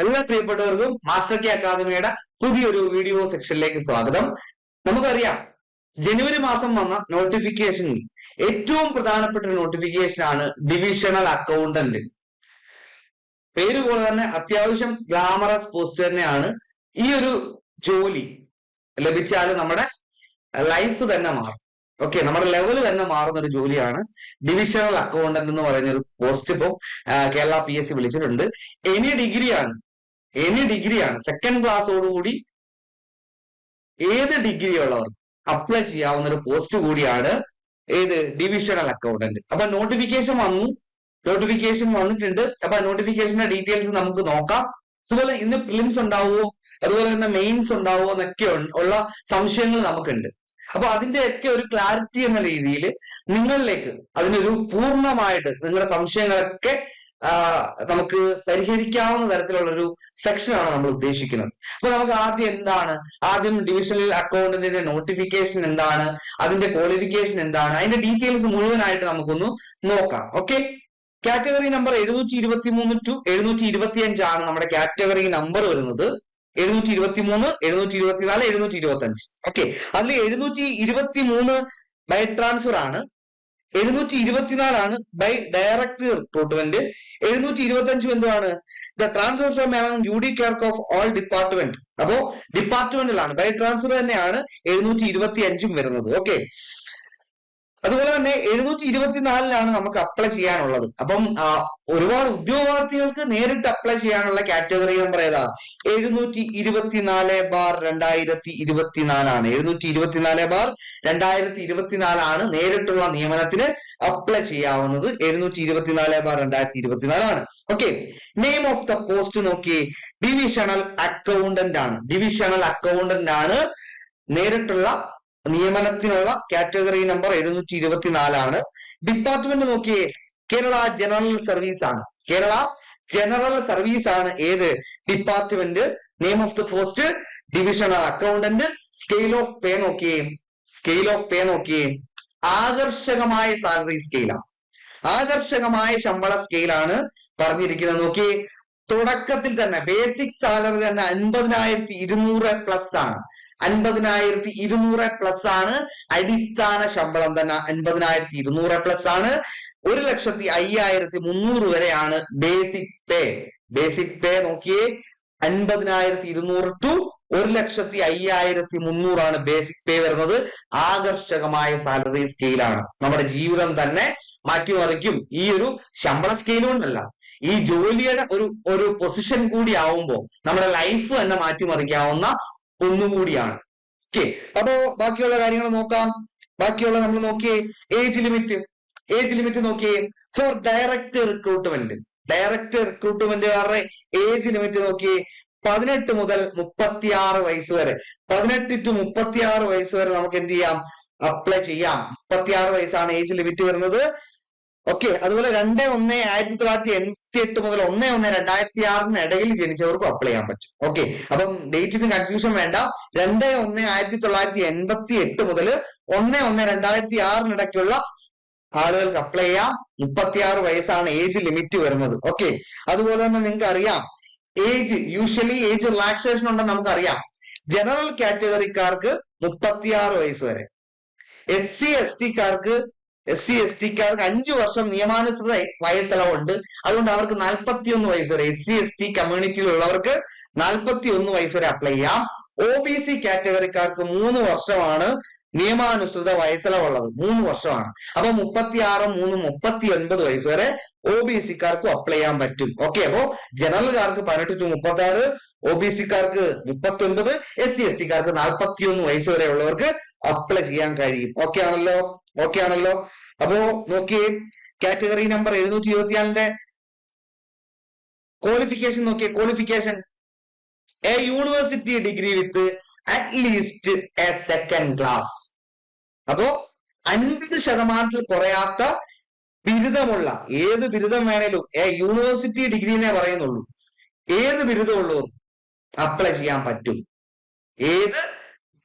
എല്ലാ പ്രിയപ്പെട്ടവർക്കും master K അക്കാദമിയുടെ പുതിയൊരു വീഡിയോ സെക്ഷനിലേക്ക് സ്വാഗതം. നമുക്കറിയാം ജനുവരി മാസം വന്ന നോട്ടിഫിക്കേഷനിൽ ഏറ്റവും പ്രധാനപ്പെട്ട നോട്ടിഫിക്കേഷൻ ആണ് ഡിവിഷണൽ അക്കൗണ്ടന്റ് പേര് പോലെ തന്നെ അത്യാവശ്യം ഗ്ലാമറസ് പോസ്റ്റ് തന്നെയാണ് ഈ ഒരു ജോലി ലഭിച്ചാൽ നമ്മുടെ ലൈഫ് തന്നെ മാറും. ഓക്കെ നമ്മുടെ ലെവൽ തന്നെ മാറുന്ന ഒരു ജോലിയാണ് ഡിവിഷണൽ അക്കൗണ്ടന്റ് എന്ന് പറയുന്ന ഒരു പോസ്റ്റ് ഇപ്പോൾ കേരള പി എസ് സി വിളിച്ചിട്ടുണ്ട്. എനി ഡിഗ്രിയാണ് എനി ഡിഗ്രിയാണ് സെക്കൻഡ് ക്ലാസ്സോടുകൂടി ഏത് ഡിഗ്രി ഉള്ളവർ അപ്ലൈ ചെയ്യാവുന്ന ഒരു പോസ്റ്റ് കൂടിയാണ് ഏത്? ഡിവിഷണൽ അക്കൗണ്ടന്റ് അപ്പൊ നോട്ടിഫിക്കേഷൻ വന്നു. നോട്ടിഫിക്കേഷൻ വന്നിട്ടുണ്ട്. അപ്പൊ നോട്ടിഫിക്കേഷന്റെ ഡീറ്റെയിൽസ് നമുക്ക് നോക്കാം. അതുപോലെ ഇന്ന് പ്രിലിംസ് ഉണ്ടാവുമോ? അതുപോലെ തന്നെ മെയിൻസ് ഉണ്ടാവുമോ എന്നൊക്കെ ഉള്ള സംശയങ്ങൾ നമുക്കുണ്ട്. അപ്പൊ അതിന്റെയൊക്കെ ഒരു ക്ലാരിറ്റി എന്ന രീതിയിൽ നിങ്ങളിലേക്ക് അതിനൊരു പൂർണമായിട്ട് നിങ്ങളുടെ സംശയങ്ങളൊക്കെ നമുക്ക് പരിഹരിക്കാവുന്ന തരത്തിലുള്ള ഒരു സെക്ഷനാണ് നമ്മൾ ഉദ്ദേശിക്കുന്നത്. അപ്പൊ നമുക്ക് ആദ്യം എന്താണ്? ആദ്യം ഡിവിഷണൽ അക്കൗണ്ടിന്റെ നോട്ടിഫിക്കേഷൻ എന്താണ്? അതിന്റെ ക്വാളിഫിക്കേഷൻ എന്താണ്? അതിന്റെ ഡീറ്റെയിൽസ് മുഴുവനായിട്ട് നമുക്കൊന്ന് നോക്കാം. ഓക്കെ കാറ്റഗറി നമ്പർ എഴുന്നൂറ്റി ഇരുപത്തി മൂന്ന് ടു എഴുന്നൂറ്റി ഇരുപത്തി അഞ്ചാണ് നമ്മുടെ കാറ്റഗറി നമ്പർ വരുന്നത്. എഴുന്നൂറ്റി ഇരുപത്തി മൂന്ന് എഴുന്നൂറ്റി ഇരുപത്തിനാല് എഴുന്നൂറ്റി ഇരുപത്തി അഞ്ച് ഓക്കെ അതിൽ എഴുന്നൂറ്റി ഇരുപത്തി മൂന്ന് ബൈ ട്രാൻസ്ഫർ ആണ്. എഴുന്നൂറ്റി ഇരുപത്തിനാലാണ് ബൈ ഡയറക്ട് റിക്രൂട്ട്മെന്റ് എഴുന്നൂറ്റി ഇരുപത്തി അഞ്ചും എന്താണ് the transfer from among U D clerk of all department അപ്പോ ഡിപ്പാർട്ട്മെന്റിലാണ് ബൈ ട്രാൻസ്ഫർ തന്നെയാണ് എഴുന്നൂറ്റി ഇരുപത്തി അഞ്ചും വരുന്നത്. ഓക്കെ അതുപോലെ തന്നെ എഴുന്നൂറ്റി ഇരുപത്തിനാലിലാണ് നമുക്ക് അപ്ലൈ ചെയ്യാനുള്ളത്. അപ്പം ഒരുപാട് ഉദ്യോഗാർത്ഥികൾക്ക് നേരിട്ട് അപ്ലൈ ചെയ്യാനുള്ള കാറ്റഗറി നമ്പർ ഏതാ? എഴുന്നൂറ്റി ഇരുപത്തിനാല് ബാർ രണ്ടായിരത്തി ഇരുപത്തിനാലാണ്. എഴുന്നൂറ്റി ഇരുപത്തിനാല് ബാർ രണ്ടായിരത്തി ഇരുപത്തിനാലാണ് നേരിട്ടുള്ള നിയമനത്തിന് അപ്ലൈ ചെയ്യാവുന്നത്. എഴുന്നൂറ്റി ഇരുപത്തിനാല് ബാർ രണ്ടായിരത്തി ഇരുപത്തിനാലാണ്. Okay name of the post നോക്കി ഡിവിഷണൽ അക്കൗണ്ടന്റ് ആണ്. ഡിവിഷണൽ അക്കൗണ്ടന്റ് ആണ് നേരിട്ടുള്ള നിയമനത്തിനുള്ള കാറ്റഗറി നമ്പർ എഴുന്നൂറ്റി ഇരുപത്തിനാലാണ് ഡിപ്പാർട്ട്മെന്റ് നോക്കിയേ കേരള ജനറൽ സർവീസ് ആണ്. കേരള ജനറൽ സർവീസ് ആണ് ഏത്? Department name of the post divisional accountant scale of pay നോക്കിയേ സ്കെയിൽ ഓഫ് പേ നോക്കിയേ. ആകർഷകമായ സാലറി സ്കെയിലാണ് ആകർഷകമായ ശമ്പള സ്കെയിലാണ് പറഞ്ഞിരിക്കുന്നത്. നോക്കിയേ തുടക്കത്തിൽ തന്നെ ബേസിക് സാലറി തന്നെ അൻപതിനായിരത്തി ഇരുന്നൂറ് പ്ലസ് ആണ്. അൻപതിനായിരത്തി ഇരുന്നൂറ് പ്ലസ് ആണ്. അടിസ്ഥാന ശമ്പളം തന്നെ അൻപതിനായിരത്തി ഇരുന്നൂറ് പ്ലസ് ആണ്. ഒരു ലക്ഷത്തി അയ്യായിരത്തി മുന്നൂറ് വരെയാണ് ബേസിക് പേ ബേസിക് പേ നോക്കിയേ അൻപതിനായിരത്തി ഇരുന്നൂറ് ടു ഒരു ലക്ഷത്തി അയ്യായിരത്തി മുന്നൂറാണ് ബേസിക് പേ വരുന്നത്. ആകർഷകമായ സാലറി സ്കെയിലാണ് നമ്മുടെ ജീവിതം തന്നെ മാറ്റിമറിക്കും. ഈ ഒരു ശമ്പള സ്കെയിൽ കൊണ്ടല്ല. ഈ ജോലിയുടെ ഒരു ഒരു പൊസിഷൻ കൂടി ആവുമ്പോൾ നമ്മുടെ ലൈഫ് തന്നെ മാറ്റിമറിക്കാവുന്ന ഒന്നുകൂടിയാണ്. ഓക്കെ അപ്പോ ബാക്കിയുള്ള കാര്യങ്ങൾ നോക്കാം. ബാക്കിയുള്ള നമ്മൾ നോക്കിയേ ഏജ് ലിമിറ്റ് ഏജ് ലിമിറ്റ് നോക്കിയേ ഫോർ ഡയറക്റ്റ് റിക്രൂട്ട്മെന്റ് ഡയറക്റ്റ് റിക്രൂട്ട്മെന്റുകാരുടെ ഏജ് ലിമിറ്റ് നോക്കിയേ പതിനെട്ട് മുതൽ മുപ്പത്തിയാറ് വയസ്സ് വരെ. പതിനെട്ട് ടു മുപ്പത്തിയാറ് വയസ്സ് വരെ നമുക്ക് എന്ത് ചെയ്യാം? അപ്ലൈ ചെയ്യാം. മുപ്പത്തിയാറ് വയസ്സാണ് ഏജ് ലിമിറ്റ് വരുന്നത്. ഓക്കെ അതുപോലെ രണ്ട് ഒന്ന് ആയിരത്തി തൊള്ളായിരത്തി എൺപത്തി എട്ട് മുതൽ ഒന്ന് ഒന്ന് രണ്ടായിരത്തി ആറിന് ഇടയിൽ ജനിച്ചവർക്കും അപ്ലൈ ചെയ്യാൻ പറ്റും. ഓക്കെ അപ്പം ഡേറ്റിന് കൺഫ്യൂഷൻ വേണ്ട. രണ്ട് ഒന്ന് ആയിരത്തി തൊള്ളായിരത്തി എൺപത്തി എട്ട് മുതൽ ഒന്ന് ഒന്ന് രണ്ടായിരത്തി ആറിനിടയ്ക്കുള്ള ആളുകൾക്ക് അപ്ലൈ ചെയ്യാം. മുപ്പത്തിയാറ് വയസ്സാണ് ഏജ് ലിമിറ്റ് വരുന്നത്. ഓക്കെ അതുപോലെ തന്നെ നിങ്ങൾക്ക് അറിയാം. ഏജ് യൂഷ്വലി ഏജ് റിലാക്സേഷൻ ഉണ്ടെന്ന് നമുക്കറിയാം. ജനറൽ കാറ്റഗറിക്കാർക്ക് മുപ്പത്തിയാറ് വയസ്സ് വരെ. എസ് സി എസ് ടിക്കാർക്ക് എസ് സി എസ് ടിക്കാർക്ക് അഞ്ചു വർഷം നിയമാനുസൃത വയസ്സളവുണ്ട് അതുകൊണ്ട് അവർക്ക് നാൽപ്പത്തി ഒന്ന് വയസ്സ് വരെ എസ് സി എസ് ടി കമ്മ്യൂണിറ്റിയിലുള്ളവർക്ക് നാൽപ്പത്തി ഒന്ന് വയസ്സ് വരെ അപ്ലൈ ചെയ്യാം. ഒ ബി സി കാറ്റഗറിക്കാർക്ക് മൂന്ന് വർഷമാണ് നിയമാനുസൃത വയസ്സളവുള്ളത് മൂന്ന് വർഷമാണ്. അപ്പൊ മുപ്പത്തി ആറ് മൂന്ന് മുപ്പത്തി ഒൻപത് വയസ്സ് വരെ ഒ ബി സിക്കാർക്കും അപ്ലൈ ചെയ്യാൻ പറ്റും. ഓക്കെ അപ്പോ ജനറൽകാർക്ക് പതിനെട്ട് ടു മുപ്പത്തി ആറ് ഒ ബി സിക്കാർക്ക് മുപ്പത്തി ഒൻപത് എസ് സി എസ് ടിക്കാർക്ക് നാൽപ്പത്തി ഒന്ന് വയസ്സ് വരെ ഉള്ളവർക്ക് അപ്ലൈ ചെയ്യാൻ കഴിയും. ഓക്കെ ആണല്ലോ? ഓക്കെ ആണല്ലോ? അപ്പോ നോക്കിയേ കാറ്റഗറി നമ്പർ എഴുന്നൂറ്റി ഇരുപത്തിനാലിന്റെ ക്വാളിഫിക്കേഷൻ നോക്കിയേ qualification a university degree with at least a second class അപ്പോ അൻപത് ശതമാനത്തിൽ കുറയാത്ത ബിരുദമുള്ള ഏത് ബിരുദം വേണേലും എ യൂണിവേഴ്സിറ്റി ഡിഗ്രിനെ പറയുന്നുള്ളൂ. ഏത് ബിരുദമുള്ളവർ അപ്ലൈ ചെയ്യാൻ പറ്റും. ഏത്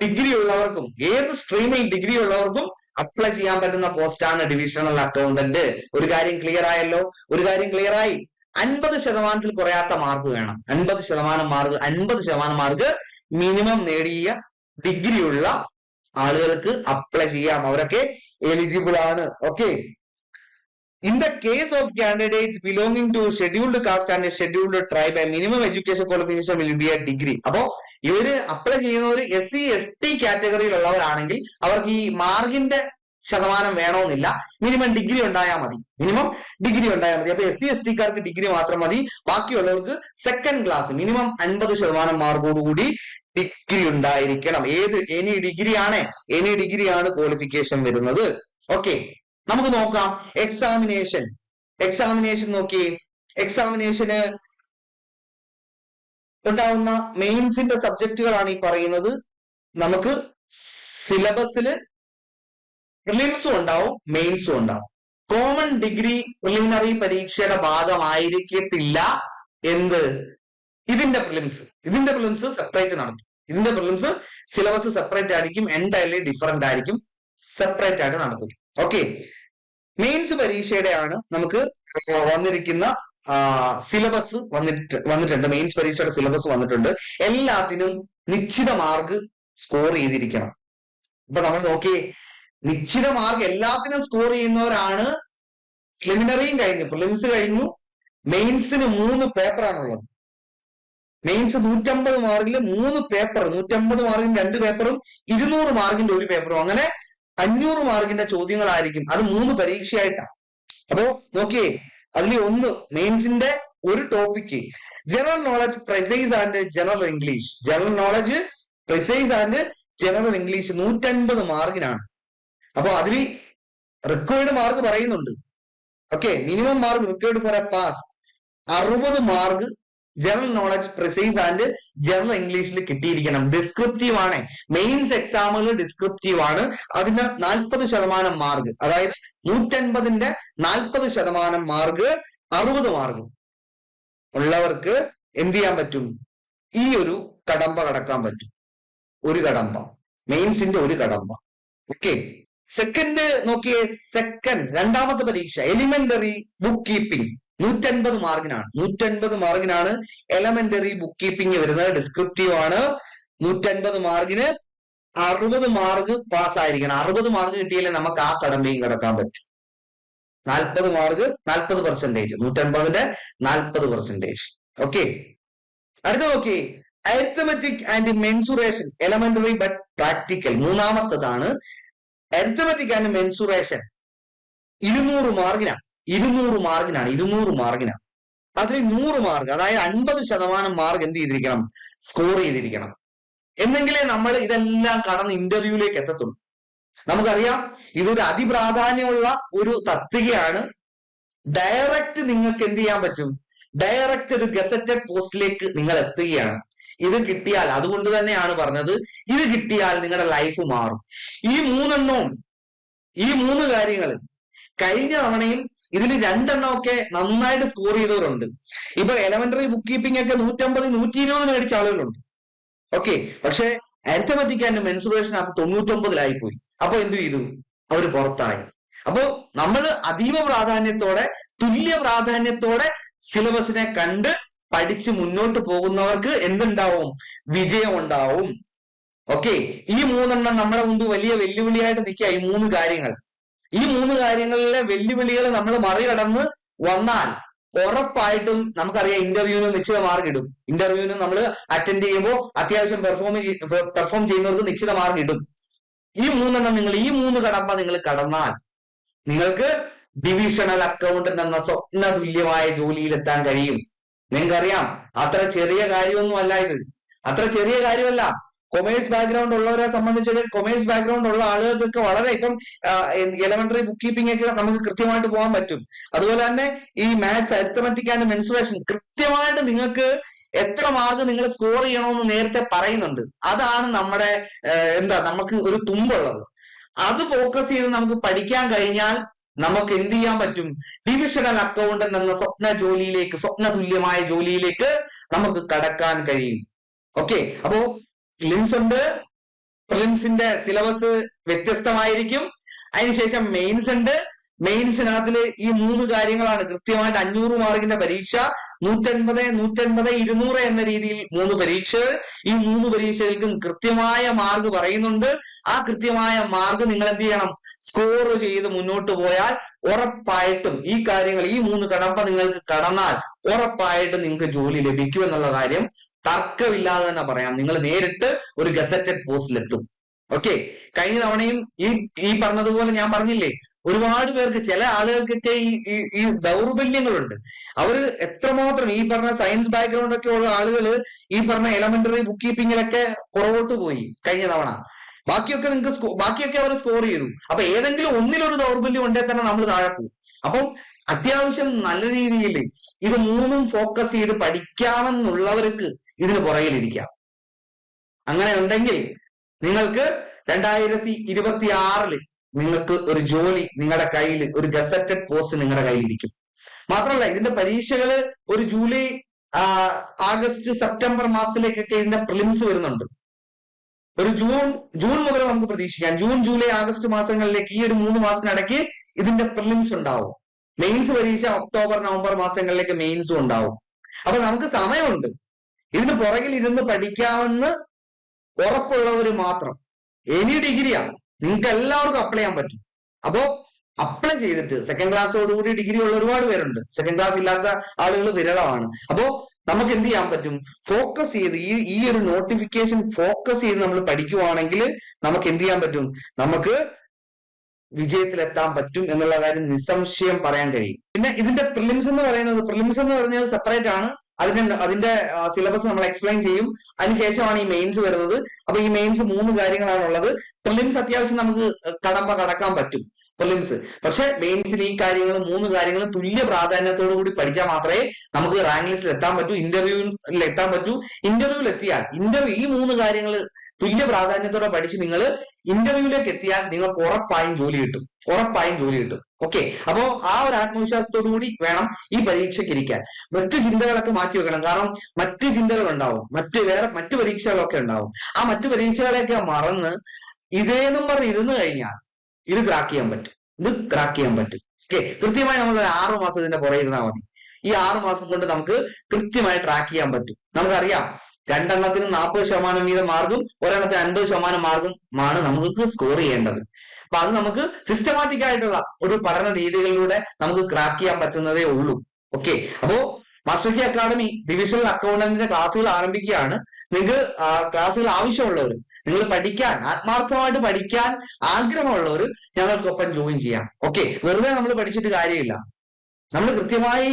ഡിഗ്രി ഉള്ളവർക്കും ഏത് സ്ട്രീമിൽ ഡിഗ്രി ഉള്ളവർക്കും അപ്ലൈ ചെയ്യാൻ പറ്റുന്ന പോസ്റ്റാണ് ഡിവിഷണൽ അക്കൗണ്ടന്റ് ഒരു കാര്യം ക്ലിയർ ആയല്ലോ? ഒരു കാര്യം ക്ലിയർ ആയി. അൻപത് ശതമാനത്തിൽ കുറയാത്ത മാർക്ക് വേണം. അൻപത് ശതമാനം മാർക്ക് അൻപത് ശതമാനം മാർക്ക് മിനിമം നേടിയ ഡിഗ്രി ഉള്ള ആളുകൾക്ക് അപ്ലൈ ചെയ്യാം. അവരൊക്കെ എലിജിബിൾ ആണ്. Okay in the case of candidates belonging to scheduled caste and scheduled tribe minimum education qualification will be a degree അപ്പോ ഇവർ അപ്ലൈ ചെയ്യുന്നവർ എസ് സി എസ് ടി കാറ്റഗറിയിലുള്ളവരാണെങ്കിൽ അവർക്ക് ഈ മാർക്കിന്റെ ശതമാനം വേണമെന്നില്ല മിനിമം ഡിഗ്രി ഉണ്ടായാൽ മതി. മിനിമം ഡിഗ്രി ഉണ്ടായാൽ മതി. അപ്പൊ എസ് സി എസ് ടിക്കാർക്ക് ഡിഗ്രി മാത്രം മതി. ബാക്കിയുള്ളവർക്ക് സെക്കൻഡ് ക്ലാസ് മിനിമം അൻപത് ശതമാനം മാർക്കോടുകൂടി ഡിഗ്രി ഉണ്ടായിരിക്കണം. ഏത് എനി ഡിഗ്രി ആണ് എനി ഡിഗ്രി ആണ് ക്വാളിഫിക്കേഷൻ വരുന്നത്. ഓക്കെ നമുക്ക് നോക്കാം. എക്സാമിനേഷൻ എക്സാമിനേഷൻ നോക്കി എക്സാമിനേഷന് ഉണ്ടാവുന്ന മെയിൻസിന്റെ സബ്ജക്റ്റുകളാണ് ഈ പറയുന്നത്. നമുക്ക് സിലബസിൽ പ്രിലിംസും ഉണ്ടാവും മെയിൻസും ഉണ്ടാവും. കോമൺ ഡിഗ്രി പ്രിലിമിനറി പരീക്ഷയുടെ ഭാഗമായിരിക്കത്തില്ല എന്ത്? ഇതിന്റെ പ്രിലിംസ് ഇതിന്റെ പ്രിലിംസ് സെപ്പറേറ്റ് നടത്തും. ഇതിന്റെ പ്രിലിംസ് സിലബസ് സെപ്പറേറ്റ് ആയിരിക്കും എന്റയർലി ഡിഫറെന്റ് ആയിരിക്കും സെപ്പറേറ്റ് ആയിട്ട് നടത്തും. ഓക്കെ മെയിൻസ് പരീക്ഷയുടെ ആണ് നമുക്ക് വന്നിരിക്കുന്ന സിലബസ് വന്നിട്ട് വന്നിട്ടുണ്ട്. മെയിൻസ് പരീക്ഷയുടെ സിലബസ് വന്നിട്ടുണ്ട്. എല്ലാത്തിനും നിശ്ചിത മാർക്ക് സ്കോർ ചെയ്തിരിക്കണം. ഇപ്പൊ നമ്മൾ നോക്കി നിശ്ചിത മാർക്ക് എല്ലാത്തിനും സ്കോർ ചെയ്യുന്നവരാണ് പ്രിലിമിനറിയും കഴിഞ്ഞു. പ്രിലിംസ് കഴിഞ്ഞു. മെയിൻസിന് മൂന്ന് പേപ്പറാണുള്ളത് മെയിൻസ് നൂറ്റമ്പത് മാർക്കിൽ മൂന്ന് പേപ്പർ നൂറ്റമ്പത് മാർക്കിന് രണ്ട് പേപ്പറും ഇരുന്നൂറ് മാർക്കിന്റെ ഒരു പേപ്പറും അങ്ങനെ അഞ്ഞൂറ് മാർക്കിന്റെ ചോദ്യങ്ങളായിരിക്കും. അത് മൂന്ന് പരീക്ഷയായിട്ടാണ്. അപ്പോ നോക്കിയേ അതിൽ ഒന്ന് മെയിൻസിന്റെ ഒരു topic general knowledge precis and general English general knowledge precis and general English നൂറ്റൻപത് മാർക്കിനാണ്. അപ്പൊ അതിൽ റിക്വയർഡ് മാർക്ക് പറയുന്നുണ്ട്. Okay minimum mark required for a pass അറുപത് mark general knowledge precis and general ഇംഗ്ലീഷിൽ കിട്ടിയിരിക്കണം. ഡിസ്ക്രിപ്റ്റീവ് ആണ്. മെയിൻസ് എക്സാമുകൾ ഡിസ്ക്രിപ്റ്റീവ് ആണ്. അതിന് നാൽപ്പത് ശതമാനം മാർക്ക് അതായത് നൂറ്റൻപതിന്റെ നാൽപ്പത് ശതമാനം മാർക്ക് അറുപത് മാർക്ക് ഉള്ളവർക്ക് എന്ത് ചെയ്യാൻ പറ്റും? ഈ ഒരു കടമ്പ കടക്കാൻ പറ്റും. ഒരു കടമ്പ. മെയിൻസിന്റെ ഒരു കടമ്പ. ഓക്കെ സെക്കൻഡ് നോക്കിയേ. സെക്കൻഡ് രണ്ടാമത്തെ പരീക്ഷ. എലിമെന്ററി ബുക്ക് കീപ്പിംഗ് നൂറ്റൻപത് മാർക്കിനാണ്. നൂറ്റൻപത് മാർക്കിനാണ് എലമെന്ററി ബുക്ക് കീപ്പിംഗ് വരുന്നത്. ഡിസ്ക്രിപ്റ്റീവ് ആണ്. നൂറ്റൻപത് മാർക്കിന് അറുപത് മാർക്ക് പാസ് ആയിരിക്കണം. അറുപത് മാർക്ക് കിട്ടിയാലേ നമുക്ക് ആ കടമ്പയും കിടക്കാൻ പറ്റും. നാൽപ്പത് മാർക്ക് നാൽപ്പത് പെർസെന്റേജ് നൂറ്റൻപതിന്റെ നാൽപ്പത് പെർസെന്റേജ് ഓക്കെ അടുത്ത നോക്കി. Arithmetic and mensuration elementary but practical മൂന്നാമത്തതാണ്. Arithmetic and mensuration ഇരുന്നൂറ് മാർക്കിനാണ്. ഇരുന്നൂറ് മാർക്കിനാണ് ഇരുന്നൂറ് മാർക്കിനാണ്. അതിൽ നൂറ് മാർക്ക് അതായത് അൻപത് ശതമാനം മാർക്ക് എന്ത് ചെയ്തിരിക്കണം? സ്കോർ ചെയ്തിരിക്കണം. എന്നെങ്കിലേ നമ്മൾ ഇതെല്ലാം കടന്ന് ഇന്റർവ്യൂവിലേക്ക് എത്തത്തുള്ളൂ. നമുക്കറിയാം ഇതൊരു അതിപ്രാധാന്യമുള്ള ഒരു തസ്തികയാണ് ഡയറക്റ്റ് നിങ്ങൾക്ക് എന്ത് ചെയ്യാൻ പറ്റും? ഡയറക്റ്റ് ഒരു ഗസറ്റഡ് പോസ്റ്റിലേക്ക് നിങ്ങൾ എത്തുകയാണ്. ഇത് കിട്ടിയാൽ അതുകൊണ്ട് തന്നെയാണ് പറഞ്ഞത് ഇത് കിട്ടിയാൽ നിങ്ങളുടെ ലൈഫ് മാറും. ഈ മൂന്നെണ്ണവും ഈ മൂന്ന് കാര്യങ്ങൾ കഴിഞ്ഞ തവണയും ഇതിൽ രണ്ടെണ്ണം ഒക്കെ നന്നായിട്ട് സ്കോർ ചെയ്തവരുണ്ട്. ഇപ്പൊ എലമെന്ററി ബുക്ക് കീപ്പിംഗ് ഒക്കെ നൂറ്റമ്പത് നൂറ്റി ഇരുപത് മേടിച്ച ആളുകളുണ്ട്. ഓക്കെ പക്ഷെ അരിത്തമെറ്റിക് ആൻഡ് മെൻസുറേഷൻ അത് തൊണ്ണൂറ്റൊമ്പതിലായി പോയി അപ്പൊ എന്ത് ചെയ്തു? അവർ പുറത്തായി. അപ്പോ നമ്മൾ അതീവ പ്രാധാന്യത്തോടെ തുല്യ പ്രാധാന്യത്തോടെ സിലബസിനെ കണ്ട് പഠിച്ച് മുന്നോട്ട് പോകുന്നവർക്ക് എന്തുണ്ടാവും? വിജയം ഉണ്ടാവും. ഓക്കെ ഈ മൂന്നെണ്ണം നമ്മുടെ മുമ്പ് വലിയ വെല്ലുവിളിയായിട്ട് നിൽക്കുക ഈ മൂന്ന് കാര്യങ്ങൾ. ഈ മൂന്ന് കാര്യങ്ങളിലെ വെല്ലുവിളികൾ നമ്മൾ മറികടന്ന് വന്നാൽ ഉറപ്പായിട്ടും നമുക്കറിയാം ഇന്റർവ്യൂവിന് നിശ്ചിത മാർക്ക് ഇടും. ഇന്റർവ്യൂവിന് നമ്മൾ അറ്റൻഡ് ചെയ്യുമ്പോൾ അത്യാവശ്യം പെർഫോം പെർഫോം ചെയ്യുന്നവർക്ക് നിശ്ചിത മാർക്ക് ഇടും. ഈ മൂന്നെണ്ണം നിങ്ങൾ ഈ മൂന്ന് കടമ്പ നിങ്ങൾ കടന്നാൽ നിങ്ങൾക്ക് ഡിവിഷണൽ അക്കൗണ്ടന്റ് എന്ന സ്വപ്ന തുല്യമായ ജോലിയിലെത്താൻ കഴിയും. നിങ്ങൾക്കറിയാം അത്ര ചെറിയ കാര്യമൊന്നും അല്ല ഇത്. അത്ര ചെറിയ കാര്യമല്ല. കൊമേഴ്സ് ബാക്ക്ഗ്രൗണ്ട് ഉള്ളവരെ സംബന്ധിച്ച് കൊമേഴ്സ് ബാക്ക്ഗ്രൗണ്ട് ഉള്ള ആളുകൾക്കൊക്കെ വളരെ ഇപ്പം എലമെന്ററി ബുക്ക് കീപ്പിംഗ് ഒക്കെ നമുക്ക് കൃത്യമായിട്ട് പോകാൻ പറ്റും. അതുപോലെ തന്നെ ഈ മാത്സ് അരിത്തമെറ്റിക് ആൻഡ് മെൻസുറേഷൻ കൃത്യമായിട്ട് നിങ്ങൾക്ക് എത്ര മാർക്ക് നിങ്ങൾ സ്കോർ ചെയ്യണമെന്ന് നേരത്തെ പറയുന്നുണ്ട്. അതാണ് നമ്മുടെ എന്താ നമുക്ക് ഒരു തുമ്പുള്ളത്. അത് ഫോക്കസ് ചെയ്ത് നമുക്ക് പഠിക്കാൻ കഴിഞ്ഞാൽ നമുക്ക് എന്ത് ചെയ്യാൻ പറ്റും? ഡിവിഷണൽ അക്കൗണ്ടന്റ് എന്ന സ്വപ്ന ജോലിയിലേക്ക് സ്വപ്ന തുല്യമായ ജോലിയിലേക്ക് നമുക്ക് കടക്കാൻ കഴിയും. ഓക്കെ? അപ്പോ പ്രിലിംസ് ഉണ്ട് പ്രിലിംസിന്റെ സിലബസ് വ്യത്യസ്തമായിരിക്കും. അതിനുശേഷം മെയിൻസ് ഉണ്ട് മെയിൻസിനകത്തിൽ ഈ മൂന്ന് കാര്യങ്ങളാണ് കൃത്യമായിട്ട് അഞ്ഞൂറ് മാർക്കിന്റെ പരീക്ഷ നൂറ്റൻപത് നൂറ്റൻപത് ഇരുന്നൂറ് എന്ന രീതിയിൽ മൂന്ന് പരീക്ഷ. ഈ മൂന്ന് പരീക്ഷകൾക്കും കൃത്യമായ മാർക്ക് പറയുന്നുണ്ട്. ആ കൃത്യമായ മാർക്ക് നിങ്ങൾ എന്ത് ചെയ്യണം? സ്കോർ ചെയ്ത് മുന്നോട്ട് പോയാൽ ഉറപ്പായിട്ടും ഈ കാര്യങ്ങൾ ഈ മൂന്ന് കടമ്പ നിങ്ങൾക്ക് കടന്നാൽ ഉറപ്പായിട്ടും നിങ്ങൾക്ക് ജോലി ലഭിക്കും എന്നുള്ള കാര്യം തർക്കമില്ലാതെ തന്നെ പറയാം. നിങ്ങൾ നേരിട്ട് ഒരു ഗസറ്റഡ് പോസ്റ്റിലെത്തും. ഓക്കെ? കഴിഞ്ഞ തവണയും ഈ ഈ പറഞ്ഞതുപോലെ ഞാൻ പറഞ്ഞില്ലേ? ഒരുപാട് പേർക്ക് ചില ആളുകൾക്കൊക്കെ ഈ ഈ- ദൗർബല്യങ്ങളുണ്ട്. അവർ എത്രമാത്രം ഈ പറഞ്ഞ സയൻസ് ബാക്ക്ഗ്രൗണ്ട് ഒക്കെ ഉള്ള ആളുകൾ ഈ പറഞ്ഞ എലമെന്ററി ബുക്ക് കീപ്പിംഗിലൊക്കെ പുറകോട്ട് പോയി കഴിഞ്ഞ തവണ. ബാക്കിയൊക്കെ നിങ്ങൾക്ക് ബാക്കിയൊക്കെ അവർ സ്കോർ ചെയ്തു. അപ്പൊ ഏതെങ്കിലും ഒന്നിലൊരു ദൗർബല്യം ഉണ്ടെങ്കിൽ തന്നെ നമ്മൾ താഴെ പോകും. അപ്പം അത്യാവശ്യം നല്ല രീതിയിൽ ഇത് മൂന്നും ഫോക്കസ് ചെയ്ത് പഠിക്കാമെന്നുള്ളവർക്ക് ഇതിന് പുറകിലിരിക്കാം. അങ്ങനെ ഉണ്ടെങ്കിൽ നിങ്ങൾക്ക് രണ്ടായിരത്തി ഇരുപത്തി ആറിൽ നിങ്ങൾക്ക് ഒരു ജോലി നിങ്ങളുടെ കയ്യിൽ ഒരു ഗസറ്റഡ് പോസ്റ്റ് നിങ്ങളുടെ കയ്യിലിരിക്കും. മാത്രമല്ല ഇതിന്റെ പരീക്ഷകൾ ഒരു ജൂലൈ ആഗസ്റ്റ് സെപ്റ്റംബർ മാസത്തിലേക്കൊക്കെ ഇതിന്റെ പ്രിലിംസ് വരുന്നുണ്ട്. ഒരു ജൂൺ ജൂൺ മുതൽ നമുക്ക് പ്രതീക്ഷിക്കാം. ജൂൺ ജൂലൈ ആഗസ്റ്റ് മാസങ്ങളിലേക്ക് ഈ ഒരു മൂന്ന് മാസത്തിനിടയ്ക്ക് ഇതിന്റെ പ്രിലിംസ് ഉണ്ടാവും. മെയിൻസ് പരീക്ഷ ഒക്ടോബർ നവംബർ മാസങ്ങളിലേക്ക് മെയിൻസും ഉണ്ടാവും. അപ്പൊ നമുക്ക് സമയമുണ്ട്. ഇതിന് പുറകിൽ ഇരുന്ന് പഠിക്കാമെന്ന് ഉറപ്പുള്ളവർ മാത്രം. എനി ഡിഗ്രിയാണ് നിങ്ങൾക്ക് എല്ലാവർക്കും അപ്ലൈ ചെയ്യാൻ പറ്റും. അപ്പോ അപ്ലൈ ചെയ്തിട്ട് സെക്കൻഡ് ക്ലാസ്സോടുകൂടി ഡിഗ്രി ഉള്ള ഒരുപാട് പേരുണ്ട്. സെക്കൻഡ് ക്ലാസ് ഇല്ലാത്ത ആളുകൾ വിരളമാണ്. അപ്പോ നമുക്ക് എന്ത് ചെയ്യാൻ പറ്റും? ഫോക്കസ് ചെയ്ത് ഈ ഈ ഒരു നോട്ടിഫിക്കേഷൻ ഫോക്കസ് ചെയ്ത് നമ്മൾ പഠിക്കുവാണെങ്കിൽ നമുക്ക് എന്ത് ചെയ്യാൻ പറ്റും? നമുക്ക് വിജയത്തിലെത്താൻ പറ്റും എന്നുള്ള കാര്യം നിസ്സംശയം പറയാൻ കഴിയും. പിന്നെ ഇതിന്റെ പ്രിലിംസ് എന്ന് പറയുന്നത് പ്രിലിംസ് എന്ന് പറഞ്ഞാൽ സെപ്പറേറ്റ് ആണ്. അതിന്റെ അതിന്റെ സിലബസ് നമ്മൾ എക്സ്പ്ലെയിൻ ചെയ്യും. അതിനുശേഷമാണ് ഈ മെയിൻസ് വരുന്നത്. അപ്പൊ ഈ മെയിൻസ് മൂന്ന് കാര്യങ്ങളാണ് ഉള്ളത് പ്രിലിംസ് അത്യാവശ്യം നമുക്ക് കടമ്പ കടക്കാൻ പറ്റും. പ്രിലിംസ് പക്ഷെ മെയിൻസിൽ ഈ കാര്യങ്ങൾ മൂന്ന് കാര്യങ്ങൾ തുല്യ പ്രാധാന്യത്തോടു കൂടി പഠിച്ചാൽ മാത്രമേ നമുക്ക് റാങ്ക് ലിസ്റ്റിൽ എത്താൻ പറ്റൂ ഇന്റർവ്യൂവിൽ എത്താൻ പറ്റൂ. ഇന്റർവ്യൂവിൽ എത്തിയാൽ ഇന്റർവ്യൂ ഈ മൂന്ന് കാര്യങ്ങൾ തുല്യ പ്രാധാന്യത്തോടെ പഠിച്ച് നിങ്ങൾ ഇന്റർവ്യൂവിലേക്ക് എത്തിയാൽ നിങ്ങൾക്ക് ഉറപ്പായും ജോലി കിട്ടും. ഉറപ്പായും ജോലി കിട്ടും. ഓക്കെ അപ്പോ ആ ഒരു ആത്മവിശ്വാസത്തോടു കൂടി വേണം ഈ പരീക്ഷയ്ക്ക് ഇരിക്കാൻ. മറ്റു ചിന്തകളൊക്കെ മാറ്റി വെക്കണം. കാരണം മറ്റ് ചിന്തകൾ ഉണ്ടാവും മറ്റ് വേറെ മറ്റു പരീക്ഷകളൊക്കെ ഉണ്ടാവും. ആ മറ്റു പരീക്ഷകളെയൊക്കെ മറന്ന് ഇതേന്നും പറഞ്ഞ് ഇരുന്ന് കഴിഞ്ഞാൽ ഇത് ക്രാക്ക് ചെയ്യാൻ പറ്റും. ഇത് ക്രാക്ക് ചെയ്യാൻ പറ്റും. ഓക്കെ കൃത്യമായി നമ്മൾ ആറു മാസം ഇതിന്റെ പുറകെ ഇരുന്നാൽ മതി. ഈ ആറു മാസം കൊണ്ട് നമുക്ക് കൃത്യമായി ട്രാക്ക് ചെയ്യാൻ പറ്റും. നമുക്കറിയാം. രണ്ടെണ്ണത്തിന് നാൽപ്പത് ശതമാനം വീതം മാർക്കും ഒരെണ്ണത്തിന് അൻപത് ശതമാനം മാർക്കും ആണ് നമുക്ക് സ്കോർ ചെയ്യേണ്ടത്. അപ്പൊ അത് നമുക്ക് സിസ്റ്റമാറ്റിക് ആയിട്ടുള്ള ഒരു പഠന രീതികളിലൂടെ നമുക്ക് ക്രാക്ക് ചെയ്യാൻ പറ്റുന്നതേ ഉള്ളൂ. ഓക്കെ അപ്പോ മാസ്റ്റർ കി അക്കാഡമി ഡിവിഷണൽ അക്കൗണ്ടന്റിന്റെ ക്ലാസ്സുകൾ ആരംഭിക്കുകയാണ്. നിങ്ങൾക്ക് ക്ലാസ്സുകൾ ആവശ്യമുള്ളവർ നിങ്ങൾ പഠിക്കാൻ ആത്മാർത്ഥമായിട്ട് പഠിക്കാൻ ആഗ്രഹമുള്ളവർ ഞങ്ങൾക്കൊപ്പം ജോയിൻ ചെയ്യാം. ഓക്കെ വെറുതെ നമ്മൾ പഠിച്ചിട്ട് കാര്യമില്ല. നമ്മൾ കൃത്യമായി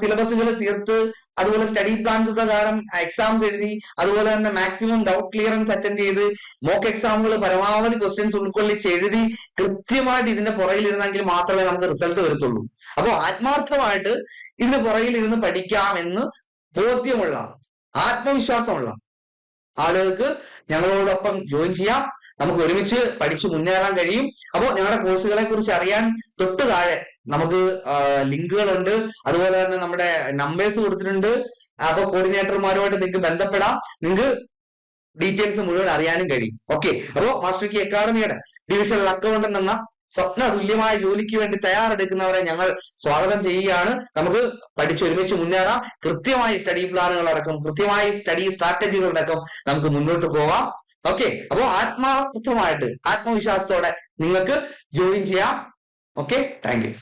സിലബസുകൾ തീർത്ത് അതുപോലെ സ്റ്റഡി പ്ലാൻസ് പ്രകാരം എക്സാംസ് എഴുതി അതുപോലെ തന്നെ മാക്സിമം ഡൗട്ട് ക്ലിയറൻസ് അറ്റൻഡ് ചെയ്ത് മോക്ക് എക്സാമുകൾ പരമാവധി ക്വസ്റ്റ്യൻസ് ഉൾക്കൊള്ളിച്ച് എഴുതി കൃത്യമായിട്ട് ഇതിന്റെ പുറകിലിരുന്നെങ്കിൽ മാത്രമേ നമുക്ക് റിസൾട്ട് വരത്തുള്ളൂ. അപ്പോൾ ആത്മാർത്ഥമായിട്ട് ഇതിന് പുറകിലിരുന്ന് പഠിക്കാമെന്ന് ബോധ്യമുള്ള ആത്മവിശ്വാസമുള്ള ആളുകൾക്ക് ഞങ്ങളോടൊപ്പം ജോയിൻ ചെയ്യാം. നമുക്ക് ഒരുമിച്ച് പഠിച്ചു മുന്നേറാൻ കഴിയും. അപ്പോൾ ഞങ്ങളുടെ കോഴ്സുകളെ കുറിച്ച് അറിയാൻ തൊട്ട് താഴെ നമുക്ക് ലിങ്കുകളുണ്ട്. അതുപോലെ തന്നെ നമ്മുടെ നമ്പേഴ്സ് കൊടുത്തിട്ടുണ്ട്. അപ്പൊ കോർഡിനേറ്റർമാരുമായിട്ട് നിങ്ങൾക്ക് ബന്ധപ്പെടാം. നിങ്ങൾക്ക് ഡീറ്റെയിൽസ് മുഴുവൻ അറിയാനും കഴിയും. ഓക്കെ അപ്പോ മാസ്റ്റർ കി അക്കാഡമിയുടെ ഡിവിഷണൽ അക്കൗണ്ടന്റ് എന്ന സ്വപ്ന തുല്യമായ ജോലിക്ക് വേണ്ടി തയ്യാറെടുക്കുന്നവരെ ഞങ്ങൾ സ്വാഗതം ചെയ്യുകയാണ്. നമുക്ക് പഠിച്ചൊരുമിച്ച് മുന്നേറാം. കൃത്യമായി സ്റ്റഡി പ്ലാനുകളടക്കം കൃത്യമായി സ്റ്റഡി സ്ട്രാറ്റജികളടക്കം നമുക്ക് മുന്നോട്ട് പോവാം. ഓക്കെ അപ്പോ ആത്മാർത്ഥമായിട്ട് ആത്മവിശ്വാസത്തോടെ നിങ്ങൾക്ക് ജോയിൻ ചെയ്യാം. Okay thank